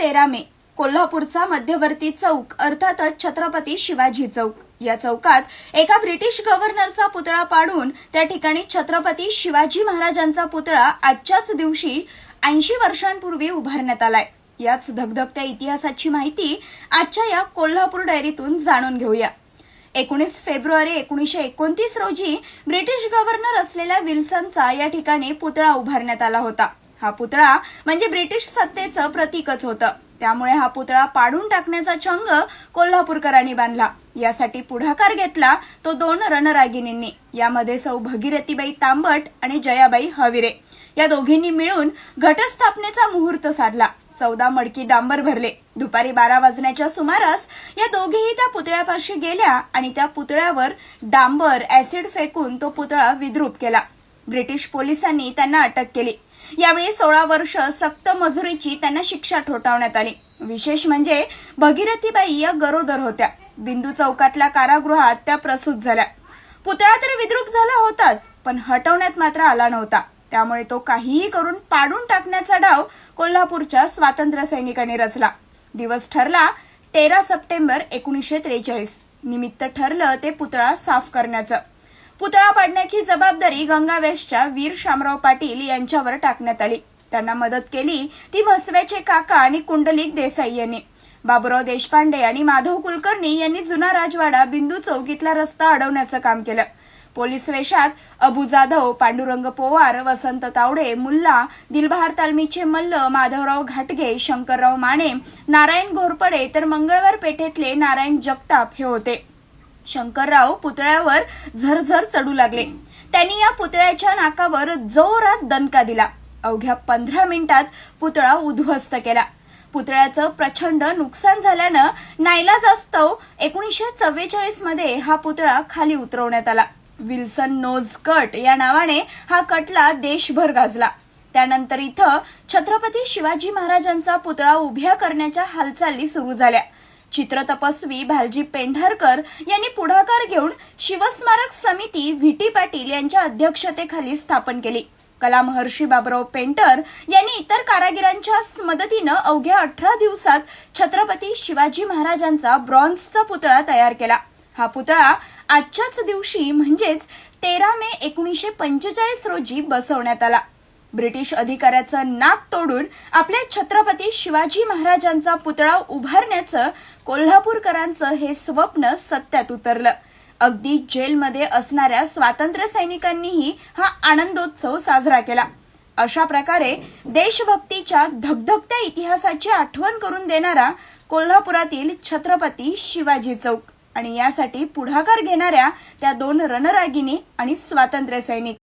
तेरा मे कोल्हापूरचा मध्यवर्ती चौक अर्थातच छत्रपती शिवाजी चौक. या चौकात एका ब्रिटिश गव्हर्नरचा पुतळा पाडून त्या ठिकाणी छत्रपती शिवाजी महाराजांचा पुतळा आजच्याच दिवशी ऐंशी वर्षांपूर्वी उभारण्यात आलाय. याच धगधगत्या इतिहासाची माहिती आजच्या या कोल्हापूर डायरीतून जाणून घेऊया. एकोणीस फेब्रुवारी एकोणीसशे एकोणतीस रोजी ब्रिटिश गव्हर्नर असलेल्या विल्सनचा या ठिकाणी पुतळा उभारण्यात आला होता. हा पुतळा म्हणजे ब्रिटिश सत्तेचं प्रतीकच होतं. त्यामुळे हा पुतळा पाडून टाकण्याचा चंग कोल्हापूरकरांनी बांधला. यासाठी पुढाकार घेतला तो दोन रणरागिणींनी. यामध्ये सौ भगीरथीबाई तांबट आणि जयाबाई हविरे. या दोघींनी मिळून घटस्थापनेचा मुहूर्त साधला. चौदा मडकी डांबर भरले. दुपारी बारा वाजण्याच्या सुमारास या दोघेही त्या पुतळ्यापाशी गेल्या आणि त्या पुतळ्यावर डांबर ऍसिड फेकून तो पुतळा विद्रूप केला. ब्रिटिश पोलिसांनी त्यांना अटक केली. यावेळी सोळा वर्ष सक्त मजुरीची त्यांना शिक्षा ठोठावण्यात आली. विशेष म्हणजे भगीरथीबाई या गरोदर होत्या. बिंदू चौकातल्या कारागृहात त्या प्रसूत झाल्या. पुतळा तर विद्रूप झाला होताच पण हटवण्यात मात्र आला नव्हता. त्यामुळे तो काहीही करून पाडून टाकण्याचा डाव कोल्हापूरच्या स्वातंत्र्य सैनिकांनी रचला. दिवस ठरला तेरा सप्टेंबर एकोणीसशे त्रेचाळीस. निमित्त ठरलं ते पुतळा साफ करण्याचं. पुतळा पाडण्याची जबाबदारी गंगा वेस्टच्या वीर शामराव पाटील यांच्यावर टाकण्यात आली. त्यांना मदत केली ती म्हसव्याचे काका आणि कुंडलिक देसाई यांनी. बाबुराव देशपांडे आणि माधव कुलकर्णी यांनी जुना राजवाडा बिंदू चौकीतला रस्ता अडवण्याचं काम केलं. पोलीस वेशात अबू जाधव पांडुरंग पोवार वसंत तावडे मुल्ला दिलबहार तालमीचे मल्ल माधवराव घाटगे शंकरराव माने नारायण घोरपडे तर मंगळवार पेठेतले नारायण जगताप हे होते. शंकरराव पुतळ्यावर झरझर चढू लागले. त्यांनी या पुतळ्याच्या नाकावर जोरात दणका दिला. अवघ्या पंधरा मिनिटात पुतळा उद्ध्वस्त केला. पुतळ्याचं प्रचंड नुकसान झाल्यानं नाईलाजास्तव एकोणीसशे चव्वेचाळीसमध्ये हा पुतळा खाली उतरवण्यात आला. विल्सन नोज कट या नावाने हा कटला देशभर गाजला. त्यानंतर इथं छत्रपती शिवाजी महाराजांचा पुतळा उभ्या करण्याच्या हालचाली सुरू झाल्या. चित्रतपस्वी भालजी पेंढारकर यांनी पुढाकार घेऊन शिवस्मारक समिती व्ही टी पाटील यांच्या अध्यक्षतेखाली स्थापन केली. कला महर्षी बाबराव पेंटर यांनी इतर कारागिरांच्या मदतीनं अवघ्या अठरा दिवसात छत्रपती शिवाजी महाराजांचा ब्रॉन्झचा पुतळा तयार केला. हा पुतळा आजच्याच दिवशी म्हणजेच तेरा मे एकोणीसशे पंचेचाळीस रोजी बसवण्यात आला. ब्रिटिश अधिकाऱ्याचं नाक तोडून आपल्या छत्रपती शिवाजी महाराजांचा पुतळा उभारण्याचं कोल्हापूरकरांचं हे स्वप्न सत्यात उतरलं. अगदी जेलमध्ये असणाऱ्या स्वातंत्र्य सैनिकांनीही हा आनंदोत्सव साजरा केला. अशा प्रकारे देशभक्तीच्या धगधगत्या इतिहासाची आठवण करून देणारा कोल्हापुरातील छत्रपती शिवाजी चौक आणि यासाठी पुढाकार घेणाऱ्या त्या दोन रणरागिनी आणि स्वातंत्र्य सैनिक.